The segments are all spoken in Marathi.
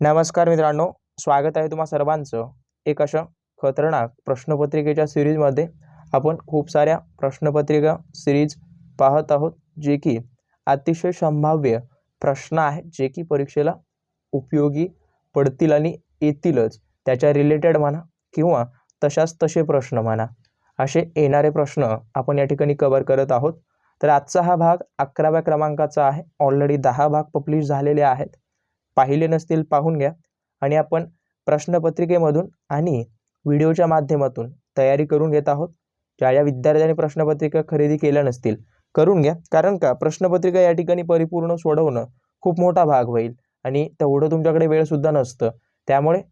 नमस्कार मित्रांनो स्वागत आहे तुम्हा सर्वांचं एक अशा खतरनाक प्रश्नपत्रिकेच्या सिरीजमध्ये. आपण खूप साऱ्या प्रश्नपत्रिका सिरीज पाहत आहोत जे की अतिशय संभाव्य प्रश्न आहेत जे की परीक्षेला उपयोगी पडतील आणि येतीलच. त्याच्या रिलेटेड म्हणा किंवा तशाच तसे प्रश्न म्हणा. असे येणारे प्रश्न आपण या ठिकाणी कवर करत आहोत. तर आजचा हा भाग अकराव्या क्रमांकाचा आहे. ऑलरेडी दहा भाग पब्लिश झालेले आहेत. पाहिले नसतील पाहून घ्या. आणि आपण प्रश्नपत्रिकेमधून आणि व्हिडिओच्या माध्यमातून तयारी करून घेत आहोत. ज्या ज्या विद्यार्थ्यांनी प्रश्नपत्रिका खरेदी केल्या नसतील करून घ्या. कारण का? प्रश्नपत्रिका या ठिकाणी परिपूर्ण सोडवणं खूप मोठा भाग होईल. आणि तेवढं तुमच्याकडे वेळसुद्धा नसतं. त्यामुळे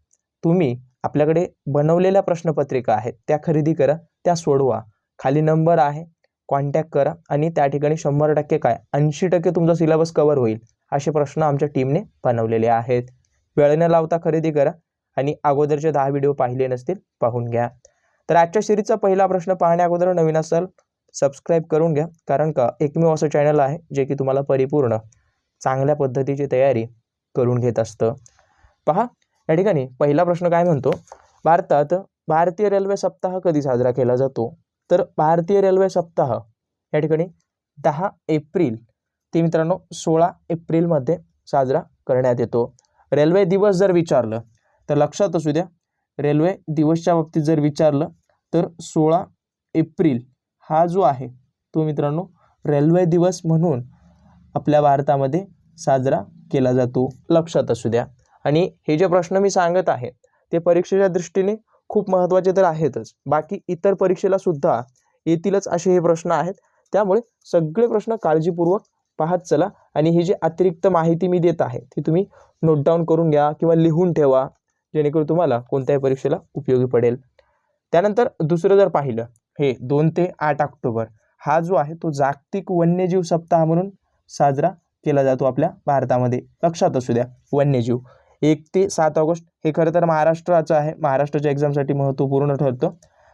तुम्ही आपल्याकडे बनवलेल्या प्रश्नपत्रिका आहेत त्या खरेदी करा त्या सोडवा. खाली नंबर आहे कॉन्टॅक्ट करा. आणि त्या ठिकाणी शंभर टक्के काय? ऐंशी टक्के तुमचा सिलेबस कवर होईल. असे प्रश्न आमच्या टीमने बनवलेले आहेत. वेळ न लावता खरेदी करा आणि अगोदरचे दहा व्हिडिओ पाहिले नसतील पाहून घ्या. तर आजच्या सिरीजचा पहिला प्रश्न पाहण्या अगोदर नवीन असाल सबस्क्राईब करून घ्या कारण का एकमेव असं चॅनल आहे जे की तुम्हाला परिपूर्ण चांगल्या पद्धतीची तयारी करून घेत असतं. पहा या ठिकाणी पहिला प्रश्न काय म्हणतो? भारतात भारतीय रेल्वे सप्ताह कधी साजरा केला जातो? तर भारतीय रेल्वे सप्ताह या ठिकाणी दहा एप्रिल ते मित्रांनो सोळा एप्रिलमध्ये साजरा करण्यात येतो. रेल्वे दिवस जर विचारलं तर लक्षात असू द्या रेल्वे दिवसच्या बाबतीत जर विचारलं तर सोळा एप्रिल हा जो आहे तो मित्रांनो रेल्वे दिवस म्हणून आपल्या भारतामध्ये साजरा केला जातो. लक्षात असू द्या. आणि हे जे प्रश्न मी सांगत आहे ते परीक्षेच्या दृष्टीने खूप महत्त्वाचे तर आहेतच. बाकी इतर परीक्षेला सुद्धा येतीलच असे हे प्रश्न आहेत. त्यामुळे सगळे प्रश्न काळजीपूर्वक पाहत चला. आणि ही जी अतिरिक्त माहिती मी देत आहे ती तुम्ही नोट डाऊन करून घ्या किंवा लिहून ठेवा जेणेकरून तुम्हाला कोणत्याही परीक्षेला उपयोगी पडेल. त्यानंतर दुसरं जर पाहिलं हे दोन ते आठ ऑक्टोबर हा जो आहे तो जागतिक वन्यजीव सप्ताह म्हणून साजरा केला जातो आपल्या भारतामध्ये. लक्षात असू द्या वन्यजीव. एक ते सात ऑगस्ट हे खरं तर महाराष्ट्राचं आहे. महाराष्ट्राच्या एक्झामसाठी महत्त्वपूर्ण ठरतं.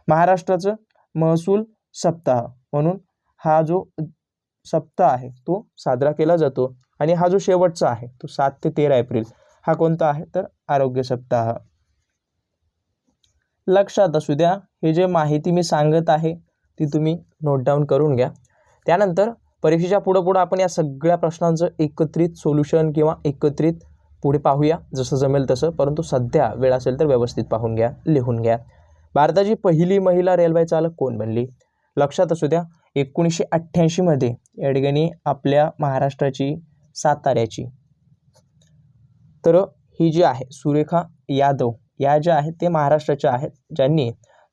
महाराष्ट्राचं महसूल सप्ताह म्हणून हा जो सप्ताह आहे तो साजरा केला जातो. आणि हा जो शेवटचा आहे तो सात ते तेरा एप्रिल हा कोणता आहे? तर आरोग्य सप्ताह. लक्षात असू द्या हे जे माहिती मी सांगत आहे ती तुम्ही नोट डाऊन करून घ्या. त्यानंतर परीक्षेच्या पुढं पुढं आपण या सगळ्या प्रश्नांचं एकत्रित सोल्युशन किंवा एकत्रित पुढे पाहूया जसं जमेल तसं. परंतु सध्या वेळ असेल तर व्यवस्थित पाहून घ्या लिहून घ्या. भारताची पहिली महिला रेल्वे चालक कोण बनली? लक्षात असू द्या एकोणीसशे अठ्ठ्याऐंशीमध्ये या ठिकाणी आपल्या महाराष्ट्राची साताऱ्याची. तर ही जी आहे सुरेखा यादव या ज्या आहेत ते महाराष्ट्राच्या आहेत ज्यांनी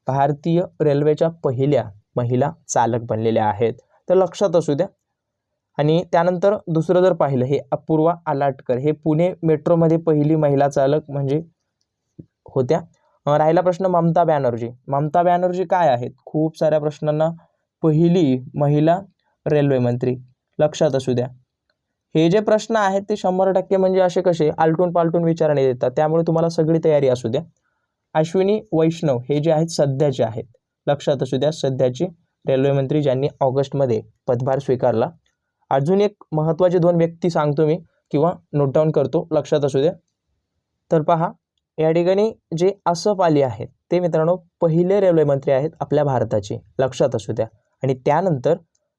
भारतीय रेल्वेच्या पहिल्या महिला चालक बनलेल्या आहेत. तर लक्षात असू द्या. आणि त्यानंतर दुसरं जर पाहिलं हे अपूर्वा आलाटकर हे पुणे मेट्रोमध्ये पहिली महिला चालक म्हणजे होत्या. राहिला प्रश्न ममता बॅनर्जी. ममता बॅनर्जी काय आहेत? खूप साऱ्या प्रश्नांना पहिली महिला रेल्वे मंत्री. लक्षात असू द्या. हे जे प्रश्न आहेत ते शंभर टक्के म्हणजे असे कसे आलटून पालटून विचारण्यात येतात त्यामुळे तुम्हाला सगळी तयारी असू द्या. अश्विनी वैष्णव हे जे आहेत सध्याचे आहेत. लक्षात असू द्या सध्याचे रेल्वे मंत्री ज्यांनी ऑगस्टमध्ये पदभार स्वीकारला. अजून एक महत्त्वाचे दोन व्यक्ती सांगतो मी किंवा नोट डाऊन करतो. लक्षात असू द्या. तर पहा या ठिकाणी जे असफ आली आहेत ते मित्रांनो पहिले रेल्वे मंत्री आहेत आपल्या भारताचे. लक्षात असू द्या. आणि त्यानंतर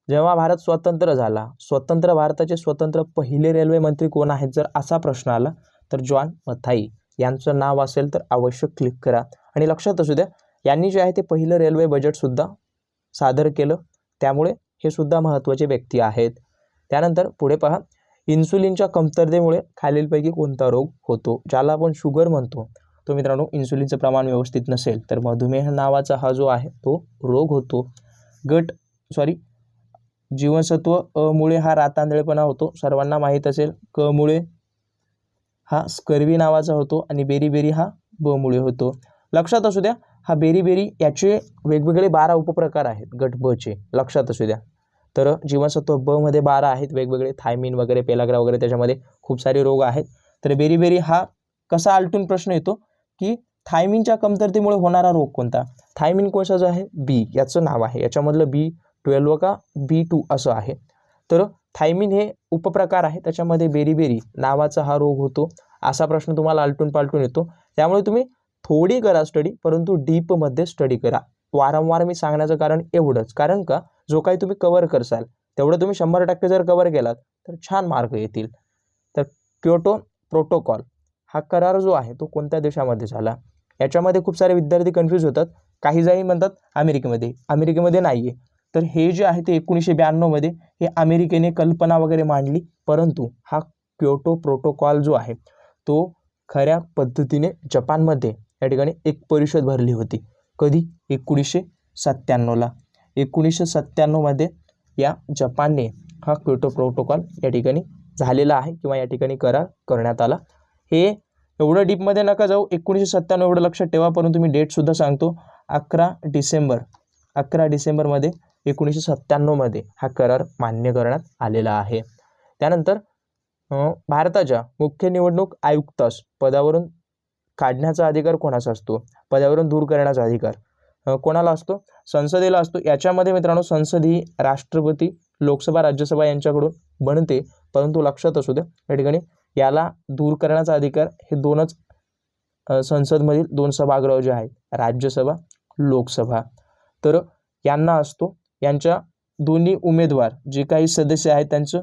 जेव्हा भारत स्वतंत्र झाला स्वतंत्र भारताचे स्वतंत्र पहिले रेल्वे मंत्री कोण आहेत जर असा प्रश्न आला तर जॉन मथाई यांचं नाव असेल तर अवश्य क्लिक करा. आणि लक्षात असू द्या यांनी जे आहे ते पहिलं रेल्वे बजेटसुद्धा सादर केलं. त्यामुळे हे सुद्धा महत्त्वाचे व्यक्ती आहेत. त्यानंतर पुढे पहा इन्सुलिनच्या कमतरतेमुळे खालीलपैकी कोणता रोग होतो ज्याला आपण शुगर म्हणतो. तो मित्रांनो इन्सुलिनचं प्रमाण व्यवस्थित नसेल तर मधुमेह नावाचा हा जो आहे तो रोग होतो. गट सॉरी जीवनसत्व अ मुळे हा रातांदळेपणा होतो. सर्वांना माहीत असेल क मुळे हा स्कर्वी नावाचा होतो आणि बेरी बेरी हा ब मुळे होतो. लक्षात असू द्या हा बेरी बेरी याचे वेगवेगळे बारा उपप्रकार आहेत गट ब चे. लक्षात असू द्या. तर जीवनसत्व ब मध्ये बारा आहेत वेगवेगळे थायमिन वगैरे पेलाग्रा वगैरे त्याच्यामध्ये खूप सारे रोग आहेत. तर बेरी बेरी हा कसा आलटून प्रश्न येतो की थायमिनच्या कमतरतेमुळे होणारा रोग कोणता? थायमिन कोणचा जो आहे? बी. याचं नाव आहे. याच्यामधलं बी ट्वेल्व का बी टू असं आहे. तर थायमिन हे उपप्रकार आहे. त्याच्यामध्ये बेरीबेरी नावाचा हा रोग होतो. असा प्रश्न तुम्हाला आलटून पालटून येतो. त्यामुळे तुम्ही थोडी करा स्टडी परंतु डीपमध्ये स्टडी करा. वारंवार मी सांगण्याचं कारण एवढंच. कारण का? जो काही तुम्ही कवर करसाल तेवढं तुम्ही शंभर टक्के जर कवर केलात तर छान मार्क येतील. तर क्योटो प्रोटोकॉल हा करार जो आहे तो कोणत्या देशामध्ये झाला? याच्यामध्ये खूप सारे विद्यार्थी कन्फ्यूज होतात. काही जणी म्हणतात अमेरिकेमध्ये. अमेरिकेमध्ये नाही आहे तर हे जे आहे ते एकोणीसशे ब्याण्णवमध्ये हे अमेरिकेने कल्पना वगैरे मांडली. परंतु हा क्योटो प्रोटोकॉल जो आहे तो खऱ्या पद्धतीने जपानमध्ये या ठिकाणी एक परिषद भरली होती. कधी? एकोणीसशे सत्त्याण्णवला एकोणीसशे सत्त्याण्णवमध्ये या जपानने हा क्योटो प्रोटोकॉल या ठिकाणी झालेला आहे किंवा या ठिकाणी करार करण्यात आला. हे एवढं डीपमध्ये नका जाऊ. एकोणीसशे सत्त्याण्णव एवढं लक्षात ठेवा. परंतु मी डेटसुद्धा सांगतो. अकरा डिसेंबर अकरा डिसेंबरमध्ये एकोणीसशे सत्त्याण्णवमध्ये हा करार मान्य करण्यात आलेला आहे. त्यानंतर भारताच्या मुख्य निवडणूक आयुक्तास पदावरून काढण्याचा अधिकार कोणाचा असतो? पदावरून दूर करण्याचा अधिकार कोणाला असतो? संसदेला असतो. याच्यामध्ये मित्रांनो संसद ही राष्ट्रपती लोकसभा राज्यसभा यांच्याकडून बनते परंतु लक्षात असू द्या या ठिकाणी याला दूर करण्याचा अधिकार हे दोनच संसदमधील दोन सभागृह जे आहेत राज्यसभा लोकसभा. तर यांना असतो यांच्या दोन्ही उमेदवार जे काही सदस्य आहेत त्यांचं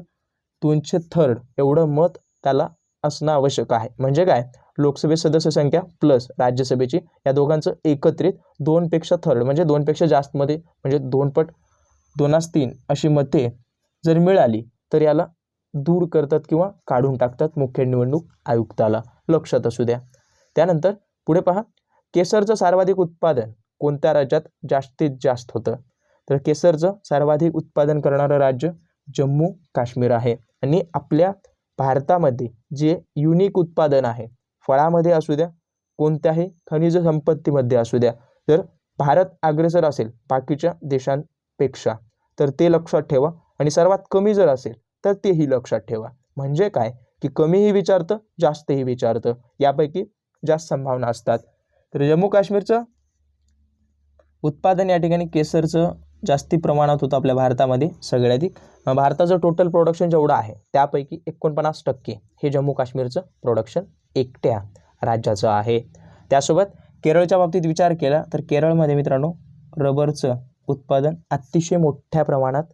दोनशे थर्ड एवढं मत त्याला असणं आवश्यक आहे. म्हणजे काय? लोकसभेत सदस्य संख्या प्लस राज्यसभेची या दोघांचं एकत्रित दोनपेक्षा थर्ड म्हणजे दोनपेक्षा जास्तमध्ये म्हणजे दोनपट दोनास तीन अशी मते जर मिळाली तर याला दूर करतात किंवा काढून टाकतात मुख्य निवडणूक आयुक्ताला. लक्षात असू द्या. त्यानंतर पुढे पहा. केसरचं सर्वाधिक उत्पादन कोणत्या राज्यात जास्तीत जास्त होतं? तर केसरचं सर्वाधिक उत्पादन करणारं राज्य जम्मू काश्मीर आहे. आणि आपल्या भारतामध्ये जे युनिक उत्पादन आहे फळामध्ये असू द्या कोणत्याही खनिज संपत्तीमध्ये असू द्या तर भारत अग्रेसर असेल बाकीच्या देशांपेक्षा तर ते लक्षात ठेवा. आणि सर्वात कमी जर असेल तर तेही लक्षात ठेवा. म्हणजे काय? की कमीही विचारतं जास्तही विचारतं. यापैकी जास्त संभावना असतात. तर जम्मू काश्मीरचं उत्पादन या ठिकाणी केसरचं जास्ती प्रमाणात होतं आपल्या भारतामध्ये सगळ्याधिक भारताचं टोटल प्रोडक्शन जेवढं आहे त्यापैकी एकोणपन्नास टक्के हे जम्मू काश्मीरचं प्रोडक्शन एकट्या राज्याचं आहे. त्यासोबत केरळच्या बाबतीत विचार केला तर केरळमध्ये मित्रांनो रबरचं उत्पादन अतिशय मोठ्या प्रमाणात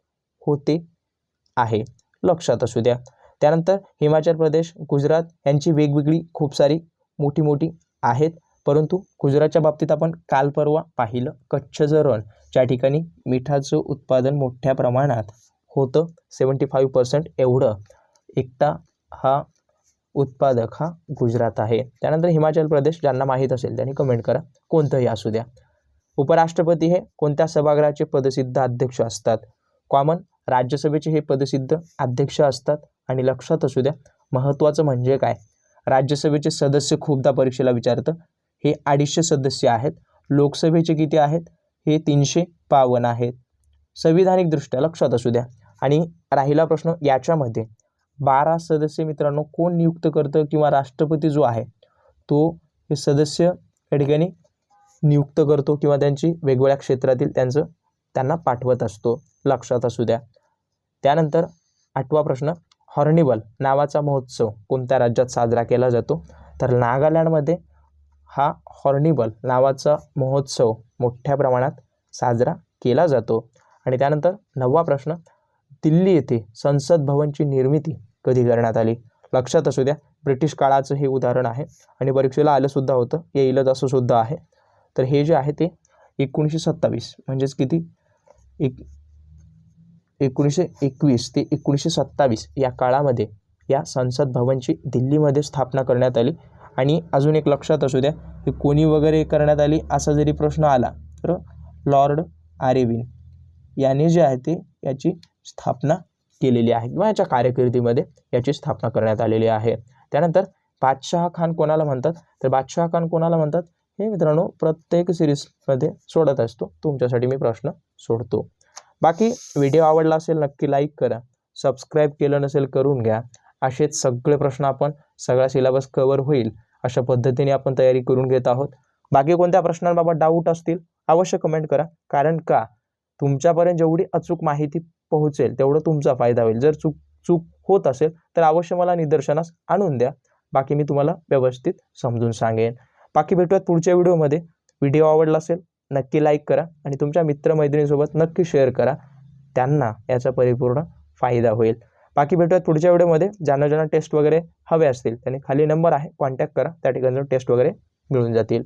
होते आहे. लक्षात असू द्या. त्यानंतर हिमाचल प्रदेश गुजरात यांची वेगवेगळी खूप सारी मोठी मोठी आहेत. परंतु गुजरातच्या बाबतीत आपण काल परवा पाहिलं कच्छचं रण. ज्या ठिकाणी मिठाचं उत्पादन मोठ्या प्रमाणात होतं सेवन्टी फाईव्ह पर्सेंट एवढं. एकटा हा उत्पादक हा गुजरात आहे. त्यानंतर हिमाचल प्रदेश ज्यांना माहीत असेल त्यांनी कमेंट करा. कोणतंही असू द्या. उपराष्ट्रपती हे कोणत्या सभागृहाचे पदसिद्ध अध्यक्ष असतात? कॉमन राज्यसभेचे हे पदसिद्ध अध्यक्ष असतात? आणि लक्षात असू द्या महत्त्वाचं म्हणजे काय? राज्यसभेचे सदस्य खूपदा परीक्षेला विचारतं. हे अडीचशे सदस्य आहेत. लोकसभेचे किती आहेत? हे तीनशे पावन आहेत. संविधानिकदृष्ट्या लक्षात असू द्या. आणि राहिला प्रश्न याच्यामध्ये. बारा सदस्य मित्रांनो कोण नियुक्त करतं किंवा राष्ट्रपती जो आहे तो हे सदस्य या ठिकाणी नियुक्त करतो किंवा त्यांची वेगवेगळ्या क्षेत्रातील त्यांचं त्यांना पाठवत असतो. लक्षात असू द्या. त्यानंतर आठवा प्रश्न हॉर्निबल नावाचा महोत्सव कोणत्या राज्यात साजरा केला जातो? तर नागालँडमध्ये हा हॉर्निबल नावाचा महोत्सव मोठ्या प्रमाणात साजरा केला जातो. आणि त्यानंतर नववा प्रश्न दिल्ली येथे संसद भवनची निर्मिती कधी करण्यात आली? लक्षात असू द्या ब्रिटिश काळाचं हे उदाहरण आहे आणि परीक्षेला आलंसुद्धा होतं येईलच असं सुद्धा आहे. तर हे जे आहे ते एकोणीसशे सत्तावीस म्हणजेच किती? एक एकोणीसशे एकवीस ते एकोणीसशे सत्तावीस या काळामध्ये या संसद भवनची दिल्लीमध्ये स्थापना करण्यात आली. आणि अजून एक लक्षात असू द्या की कोणी वगैरे करण्यात आली असा जरी प्रश्न आला तर लॉर्ड आरेविन याने जे आहे ते याची स्थापना केलेली आहे. किंवा याच्या कारकिर्दीमध्ये याची स्थापना करण्यात आलेली आहे. त्यानंतर बादशाह खान कोणाला म्हणतात? तर बादशाह खान कोणाला म्हणतात? हे मित्रांनो प्रत्येक सिरीजमध्ये सोडत असतो. तुमच्यासाठी मी प्रश्न सोडतो. बाकी व्हिडिओ आवडला असेल नक्की लाईक करा. सबस्क्राईब केलं नसेल करून घ्या. असेच सगळे प्रश्न आपण सगळा सिलेबस कवर होईल. अशा पद्धतीने आपण तयारी करून घेत आहोत. बाकी कोणत्या प्रश्नांबाबत डाऊट असतील अवश्य कमेंट करा. कारण का? तुमच्यापर्यंत जेवढी अचूक माहिती पोहोचेल तेवढं तुमचा फायदा होईल. जर चूक चूक होत असेल तर अवश्य मला निदर्शनास आणून द्या. बाकी मी तुम्हाला व्यवस्थित समजून सांगेन. बाकी भेटूयात पुढच्या व्हिडिओमध्ये. व्हिडिओ आवडला असेल नक्की लाईक करा आणि तुमच्या मित्रमैत्रिणीसोबत नक्की शेअर करा. त्यांना याचा परिपूर्ण फायदा होईल. बाकी भेटूयात पुढच्या व्हिडिओमध्ये. ज्यांना ज्यांना टेस्ट वगैरे हवे असतील त्यांनी खाली नंबर आहे कॉन्टॅक्ट करा. त्या ठिकाणी टेस्ट वगैरे मिळून जातील.